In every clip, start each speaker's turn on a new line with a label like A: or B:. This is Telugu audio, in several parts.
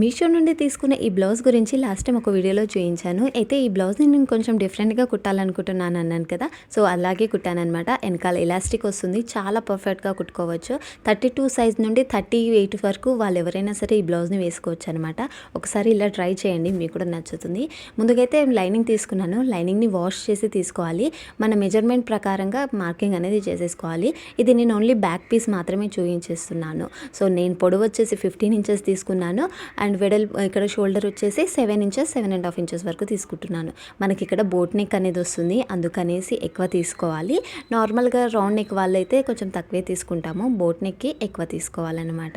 A: మీషో నుండి తీసుకున్న ఈ బ్లౌజ్ గురించి లాస్ట్ టైం ఒక వీడియోలో చూపించాను. అయితే ఈ బ్లౌజ్ని నేను కొంచెం డిఫరెంట్గా కుట్టాలనుకుంటున్నాను అన్నాను కదా. సో అలాగే కుట్టానమాట వెనకాల ఎలాస్టిక్ వస్తుంది. చాలా పర్ఫెక్ట్గా కుట్టుకోవచ్చు. థర్టీ టూ సైజ్ నుండి థర్టీ ఎయిట్ వరకు వాళ్ళు ఎవరైనా సరే ఈ బ్లౌజ్ని వేసుకోవచ్చు అనమాట ఒకసారి ఇలా ట్రై చేయండి. మీకు కూడా నచ్చుతుంది. ముందుకైతే లైనింగ్ తీసుకున్నాను. లైనింగ్ని వాష్ చేసి తీసుకోవాలి. మన మెజర్మెంట్ ప్రకారంగా మార్కింగ్ అనేది చేసేసుకోవాలి. ఇది నేను ఓన్లీ బ్యాక్ పీస్ మాత్రమే చూపించేస్తున్నాను. సో నేను పొడవు వచ్చేసి ఫిఫ్టీన్ ఇంచెస్ తీసుకున్నాను. అండ్ వెడల్ ఇక్కడ షోల్డర్ వచ్చేసి seven inches seven and half inches వరకు తీసుకుంటున్నాను. మనకి ఇక్కడ బోట్ నెక్ అనేది వస్తుంది. అందుకనేసి ఎక్కువ తీసుకోవాలి. నార్మల్గా రౌండ్ నెక్ వాళ్ళైతే కొంచెం తక్కువే తీసుకుంటాము. బోట్ నెక్కి ఎక్కువ తీసుకోవాలన్నమాట.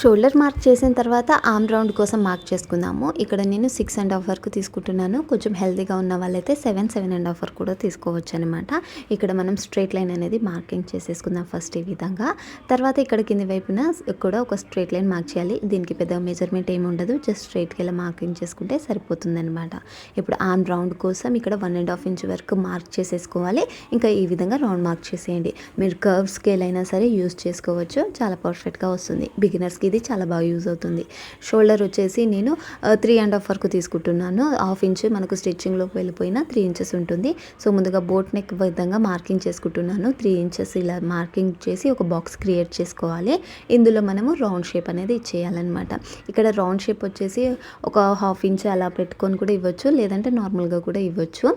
A: షోల్డర్ మార్క్ చేసిన తర్వాత ఆర్మ్ రౌండ్ కోసం మార్క్ చేసుకుందాము. ఇక్కడ నేను సిక్స్ అండ్ హాఫ్ వరకు తీసుకుంటున్నాను. కొంచెం హెల్తీగా ఉన్న వాళ్ళైతే సెవెన్ సెవెన్ అండ్ హాఫ్ వరకు కూడా తీసుకోవచ్చు అనమాట ఇక్కడ మనం స్ట్రైట్ లైన్ అనేది మార్కింగ్ చేసేసుకుందాం ఫస్ట్ ఈ విధంగా. తర్వాత ఇక్కడ కింది వైపున కూడా ఒక స్ట్రైట్ లైన్ మార్క్ చేయాలి. దీనికి పెద్ద మెజర్మెంట్ ఏమి ఉండదు జస్ట్ స్ట్రైట్కి ఇలా మార్కింగ్ చేసుకుంటే సరిపోతుందనమాట ఇప్పుడు ఆన్ రౌండ్ కోసం ఇక్కడ వన్ అండ్ హాఫ్ ఇంచ్ వరకు మార్క్ చేసేసుకోవాలి. ఇంకా ఈ విధంగా రౌండ్ మార్క్ చేసేయండి. మీరు కర్వ్ స్కేల్ అయినా సరే యూస్ చేసుకోవచ్చు. చాలా పర్ఫెక్ట్గా వస్తుంది. బిగినర్స్కి ఇది చాలా బాగా యూజ్ అవుతుంది. షోల్డర్ వచ్చేసి నేను త్రీ అండ్ హాఫ్ వరకు తీసుకుంటున్నాను. హాఫ్ ఇంచ్ మనకు స్టిచ్చింగ్లోకి వెళ్ళిపోయినా త్రీ ఇంచెస్ ఉంటుంది. సో ముందుగా బోట్ నెక్ విధంగా మార్కింగ్ చేసుకుంటున్నాను. త్రీ ఇంచెస్ ఇలా మార్కింగ్ చేసి ఒక బాక్స్ క్రియేట్ చేసుకోవాలి. ఇందులో మనము రౌండ్ షేప్ అనేది ఇచ్చేయాలన్నమాట. ఇక్కడ రౌండ్ షేప్ వచ్చేసి ఒక హాఫ్ ఇంచ్ అలా పెట్టుకొని కూడా ఇవ్వచ్చు లేదంటే నార్మల్గా కూడా ఇవ్వచ్చు.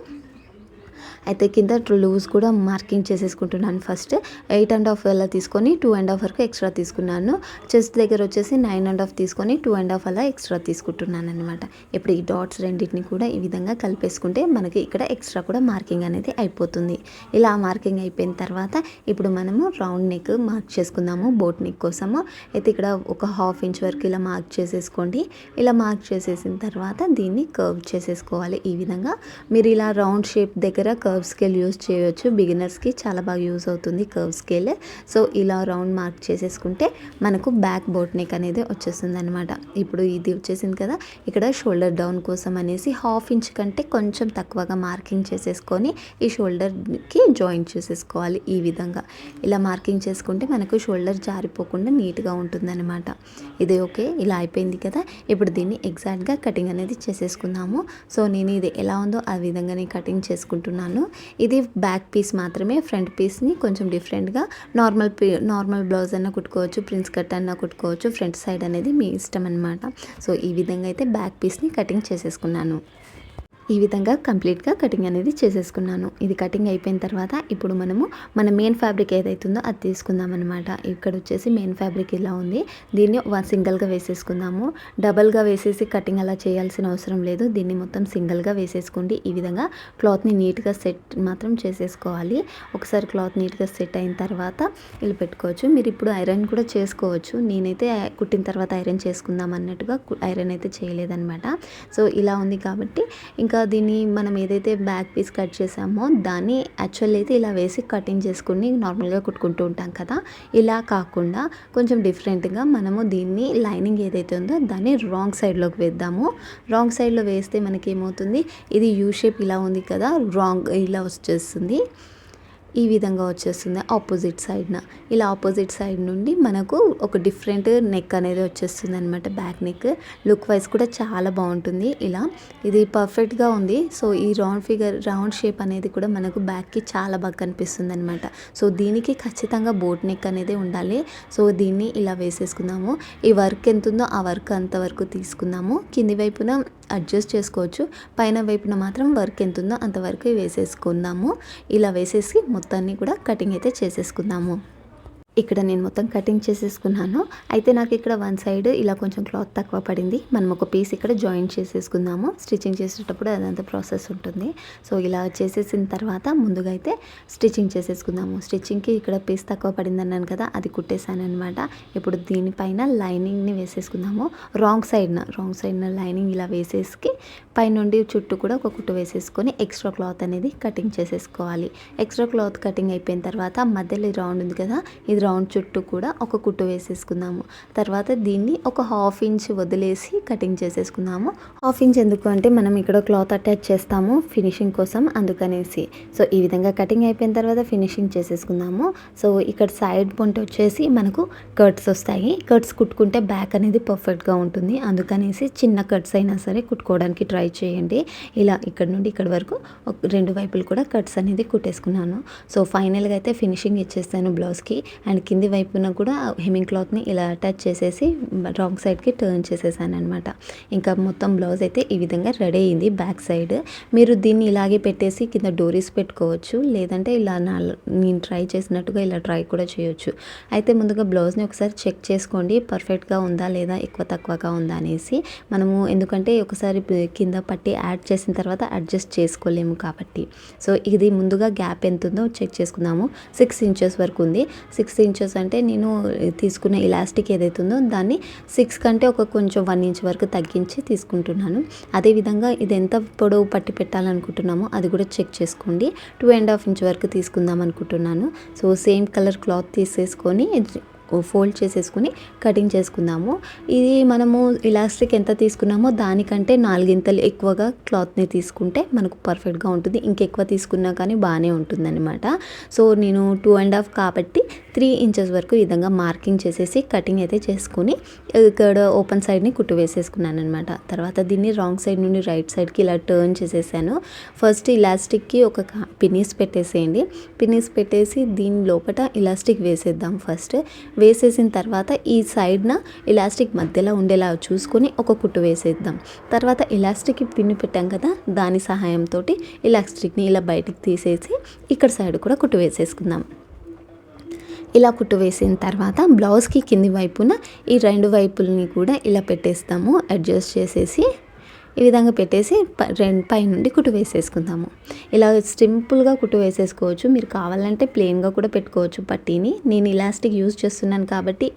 A: అయితే కింద లూజ్ కూడా మార్కింగ్ చేసేసుకుంటున్నాను ఫస్ట్. ఎయిట్ అండ్ హాఫ్ అలా తీసుకొని టూ అండ్ హాఫ్ వరకు ఎక్స్ట్రా తీసుకున్నాను. చెస్ట్ దగ్గర వచ్చేసి నైన్ అండ్ హాఫ్ తీసుకొని టూ అండ్ హాఫ్ అలా ఎక్స్ట్రా తీసుకుంటున్నాను అనమాట ఇప్పుడు ఈ డాట్స్ రెండింటిని కూడా ఈ విధంగా కలిపేసుకుంటే మనకి ఇక్కడ ఎక్స్ట్రా కూడా మార్కింగ్ అనేది అయిపోతుంది. ఇలా మార్కింగ్ అయిపోయిన తర్వాత ఇప్పుడు మనము రౌండ్ నెక్ మార్క్ చేసుకుందాము బోట్ నెక్ కోసము. అయితే ఇక్కడ ఒక హాఫ్ ఇంచ్ వరకు ఇలా మార్క్ చేసేసుకోండి. ఇలా మార్క్ చేసేసిన తర్వాత దీన్ని కర్వ్ చేసేసుకోవాలి ఈ విధంగా. మీరు ఇలా రౌండ్ షేప్ దగ్గర కర్వ్ స్కేల్ యూస్ చేయవచ్చు బిగినర్స్కి చాలా బాగా యూస్ అవుతుంది కర్వ్ స్కేల్ సో ఇలా రౌండ్ మార్క్ చేసేసుకుంటే మనకు బ్యాక్ బోట్ నెక్ అనేది వచ్చేస్తుంది అనమాట ఇప్పుడు ఇది వచ్చేసింది కదా ఇక్కడ షోల్డర్ డౌన్ కోసం అనేసి హాఫ్ ఇంచ్ కంటే కొంచెం తక్కువగా మార్కింగ్ చేసేసుకొని ఈ షోల్డర్కి జాయింట్ చేసేసుకోవాలి ఈ విధంగా. ఇలా మార్కింగ్ చేసుకుంటే మనకు షోల్డర్ జారిపోకుండా నీట్గా ఉంటుందన్నమాట. ఇది ఓకే ఇలా అయిపోయింది కదా. ఇప్పుడు దీన్ని ఎగ్జాక్ట్గా కటింగ్ అనేది చేసేసుకుందాము. సో నేను ఇది ఎలా ఉందో ఆ విధంగానే కటింగ్ చేసుకుంటున్నాను. ఇది బ్యాక్ పీస్ మాత్రమే ఫ్రంట్ పీస్ని కొంచెం డిఫరెంట్గా. నార్మల్ పీ నార్మల్ బ్లౌజ్ అన్న కుట్టుకోవచ్చు ప్రిన్స్ కట్ అన్న కుట్టుకోవచ్చు ఫ్రంట్ సైడ్ అనేది మీ ఇష్టం అనమాట సో ఈ విధంగా అయితే బ్యాక్ పీస్ని కటింగ్ చేసేసుకున్నాను. ఈ విధంగా కంప్లీట్గా కటింగ్ అనేది చేసేసుకున్నాను. ఇది కటింగ్ అయిపోయిన తర్వాత ఇప్పుడు మనము మన మెయిన్ ఫ్యాబ్రిక్ ఏదైతుందో అది తీసుకుందాం అనమాట ఇక్కడ వచ్చేసి మెయిన్ ఫ్యాబ్రిక్ ఇలా ఉంది. దీన్ని వన్ సింగిల్గా వేసేసుకుందాము. డబల్గా వేసేసి కటింగ్ అలా చేయాల్సిన అవసరం లేదు. దీన్ని మొత్తం సింగిల్గా వేసేసుకోండి. ఈ విధంగా క్లాత్ని నీట్గా సెట్ మాత్రం చేసేసుకోవాలి. ఒకసారి క్లాత్ నీట్గా సెట్ అయిన తర్వాత ఇలా పెట్టుకోవచ్చు. మీరు ఇప్పుడు ఐరన్ కూడా చేసుకోవచ్చు. నేనైతే కుట్టిన తర్వాత ఐరన్ చేసుకుందాం అన్నట్టుగా ఐరన్ అయితే చేయలేదన్నమాట. సో ఇలా ఉంది కాబట్టి ఇంకా దీన్ని మనం ఏదైతే బ్యాక్ పీస్ కట్ చేసామో దాన్ని యాక్చువల్ అయితే ఇలా వేసి కటింగ్ చేసుకుని నార్మల్గా కుట్టుకుంటూ ఉంటాం కదా. ఇలా కాకుండా కొంచెం డిఫరెంట్గా మనము దీన్ని లైనింగ్ ఏదైతే ఉందో దాన్ని రాంగ్ సైడ్లోకి వేద్దాము. రాంగ్ సైడ్లో వేస్తే మనకి ఏమవుతుంది ఇది యూ షేప్ ఇలా ఉంది కదా రాంగ్ ఇలా వచ్చేస్తుంది. ఈ విధంగా వచ్చేస్తుంది ఆపోజిట్ సైడ్న. ఇలా ఆపోజిట్ సైడ్ నుండి మనకు ఒక డిఫరెంట్ నెక్ అనేది వచ్చేస్తుంది అనమాట బ్యాక్ నెక్. లుక్ వైజ్ కూడా చాలా బాగుంటుంది ఇలా. ఇది పర్ఫెక్ట్గా ఉంది. సో ఈ రౌండ్ ఫిగర్ రౌండ్ షేప్ అనేది కూడా మనకు బ్యాక్కి చాలా బాగా కనిపిస్తుంది అనమాట సో దీనికి ఖచ్చితంగా బోట్ నెక్ అనేది ఉండాలి. సో దీన్ని ఇలా వేసేసుకుందాము. ఈ వర్క్ ఎంత ఉందో ఆ వర్క్ అంతవరకు తీసుకుందాము. కింది వైపున అడ్జస్ట్ చేసుకోవచ్చు. పైన వైపున మాత్రం వర్క్ ఎంత ఉందో అంతవరకు వేసేసుకుందాము. ఇలా వేసేసి మొత్తాన్ని కూడా కటింగ్ అయితే చేసేసుకుందాము. ఇక్కడ నేను మొత్తం కటింగ్ చేసేసుకున్నాను. అయితే నాకు ఇక్కడ వన్ సైడ్ ఇలా కొంచెం క్లాత్ తక్కువ పడింది. మనం ఒక పీస్ ఇక్కడ జాయిన్ చేసేసుకుందాము. స్టిచ్చింగ్ చేసేటప్పుడు అదంతా ప్రాసెస్ ఉంటుంది. సో ఇలా చేసేసిన తర్వాత ముందుగా అయితే స్టిచ్చింగ్ చేసేసుకుందాము. స్టిచ్చింగ్కి ఇక్కడ పీస్ తక్కువ పడింది అన్నాను కదా అది కుట్టేశాను అనమాట ఇప్పుడు దీనిపైన లైనింగ్ని వేసేసుకుందాము. రాంగ్ సైడ్న రాంగ్ సైడ్న లైనింగ్ ఇలా వేసేసి పైనుండి చుట్టూ కూడా ఒక కుట్టు వేసేసుకొని ఎక్స్ట్రా క్లాత్ అనేది కటింగ్ చేసేసుకోవాలి. ఎక్స్ట్రా క్లాత్ కటింగ్ అయిపోయిన తర్వాత మధ్యలో రౌండ్ ఉంది కదా ఇది రౌండ్ చుట్టూ కూడా ఒక కుట్టు వేసేసుకుందాము. తర్వాత దీన్ని ఒక హాఫ్ ఇంచ్ వదిలేసి కటింగ్ చేసేసుకుందాము. హాఫ్ ఇంచ్ ఎందుకు అంటే మనం ఇక్కడ క్లాత్ అటాచ్ చేస్తాము ఫినిషింగ్ కోసం అందుకనేసి. సో ఈ విధంగా కటింగ్ అయిపోయిన తర్వాత ఫినిషింగ్ చేసేసుకుందాము. సో ఇక్కడ సైడ్ పొంట వచ్చేసి మనకు కట్స్ వస్తాయి. కట్స్ కుట్టుకుంటే బ్యాక్ అనేది పర్ఫెక్ట్గా ఉంటుంది. అందుకనేసి చిన్న కట్స్ అయినా సరే కుట్టుకోవడానికి ట్రై చేయండి. ఇలా ఇక్కడ నుండి ఇక్కడ వరకు రెండు వైపులు కూడా కట్స్ అనేది కుట్టేసుకున్నాను. సో ఫైనల్గా అయితే ఫినిషింగ్ ఇచ్చేస్తాను బ్లౌజ్కి. అండ్ కింది వైపున కూడా హెమింగ్ క్లాత్ని ఇలా అటాచ్ చేసేసి రాంగ్ సైడ్కి టర్న్ చేసేసాను అనమాట ఇంకా మొత్తం బ్లౌజ్ అయితే ఈ విధంగా రెడీ అయింది బ్యాక్ సైడ్. మీరు దీన్ని ఇలాగే పెట్టేసి కింద డోరీస్ పెట్టుకోవచ్చు లేదంటే ఇలా నా నేను ట్రై చేసినట్టుగా ఇలా ట్రై కూడా చేయొచ్చు. అయితే ముందుగా బ్లౌజ్ని ఒకసారి చెక్ చేసుకోండి పర్ఫెక్ట్గా ఉందా లేదా ఎక్కువ తక్కువగా ఉందా అనేసి. మనము ఎందుకంటే ఒకసారి కింద పట్టి యాడ్ చేసిన తర్వాత అడ్జస్ట్ చేసుకోలేము కాబట్టి. సో ఇది ముందుగా గ్యాప్ ఎంత ఉందో చెక్ చేసుకుందాము. సిక్స్ ఇంచెస్ వరకు ఉంది. సిక్స్ ఇంచెస్ అంటే నేను తీసుకున్న ఇలాస్టిక్ ఏదైతే ఉందో దాన్ని సిక్స్ కంటే ఒక కొంచెం వన్ ఇంచ్ వరకు తగ్గించి తీసుకుంటున్నాను. అదేవిధంగా ఇది ఎంత పొడవు పట్టి పెట్టాలనుకుంటున్నామో అది కూడా చెక్ చేసుకోండి. టూ అండ్ హాఫ్ ఇంచ్ వరకు తీసుకుందాం అనుకుంటున్నాను. సో సేమ్ కలర్ క్లాత్ తీసేసుకొని ఫోల్డ్ చేసేసుకుని కటింగ్ చేసుకుందాము. ఇది మనము ఇలాస్టిక్ ఎంత తీసుకున్నామో దానికంటే నాలుగింతలు ఎక్కువగా క్లాత్ని తీసుకుంటే మనకు పర్ఫెక్ట్గా ఉంటుంది. ఇంకెక్కువ తీసుకున్నా కానీ బాగానే ఉంటుందన్నమాట. సో నేను టూ అండ్ హాఫ్ కాబట్టి త్రీ ఇంచెస్ వరకు ఈ విధంగా మార్కింగ్ చేసేసి కటింగ్ అయితే చేసుకుని ఇక్కడ ఓపెన్ సైడ్ని కుట్టు వేసేసుకున్నాను అనమాట తర్వాత దీన్ని రాంగ్ సైడ్ నుండి రైట్ సైడ్కి ఇలా టర్న్ చేసేసాను. ఫస్ట్ ఇలాస్టిక్కి ఒక పినీస్ పెట్టేసేయండి. పినీస్ పెట్టేసి దీని లోపల ఇలాస్టిక్ వేసేద్దాం ఫస్ట్ వేసేసిన తర్వాత ఈ సైడ్న ఇలాస్టిక్ మధ్యలో ఉండేలా చూసుకొని ఒక కుట్టు వేసేద్దాం. తర్వాత ఇలాస్టిక్ పిన్ను పెట్టాం కదా దాని సహాయంతో ఇలాస్టిక్ని ఇలా బయటికి తీసేసి ఇక్కడ సైడ్ కూడా కుట్టు వేసేసుకుందాం. ఇలా కుట్టు వేసిన తర్వాత బ్లౌజ్కి కింది వైపున ఈ రెండు వైపుల్ని కూడా ఇలా పెట్టేస్తాము అడ్జస్ట్ చేసేసి ఈ విధంగా పెట్టేసి రెండు పై నుండి కుట్టు వేసేసుకుందాము. ఇలా సింపుల్గా కుట్టు వేసేసుకోవచ్చు. మీరు కావాలంటే ప్లెయిన్గా కూడా పెట్టుకోవచ్చు పట్టీని. నేను ఇలాస్టిక్ యూజ్ చేస్తున్నాను కాబట్టి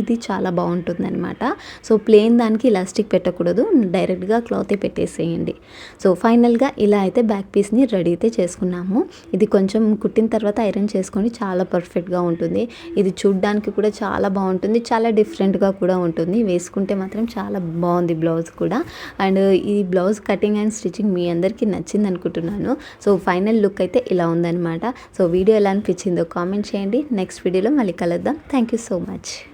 A: ఇది చాలా బాగుంటుంది అనమాట సో ప్లెయిన్ దానికి ఇలాస్టిక్ పెట్టకూడదు. డైరెక్ట్గా క్లాతే పెట్టేసేయండి. సో ఫైనల్గా ఇలా అయితే బ్యాక్ పీస్ని రెడీ అయితే చేసుకున్నాము. ఇది కొంచెం కుట్టిన తర్వాత ఐరన్ చేసుకొని చాలా పర్ఫెక్ట్గా ఉంటుంది. ఇది చూడ్డానికి కూడా చాలా బాగుంటుంది. చాలా డిఫరెంట్గా కూడా ఉంటుంది. వేసుకుంటే మాత్రం చాలా బాగుంది బ్లౌజ్ కూడా. అండ్ ఈ బ్లౌజ్ కటింగ్ అండ్ స్టిచ్చింగ్ మీ అందరికీ నచ్చింది అనుకుంటున్నాను సో ఫైనల్ లుక్ అయితే ఇలా ఉందన్నమాట. సో వీడియో ఎలా అనిపించిందో కామెంట్ చేయండి. నెక్స్ట్ వీడియోలో మళ్ళీ కలుద్దాం. Thank you so much.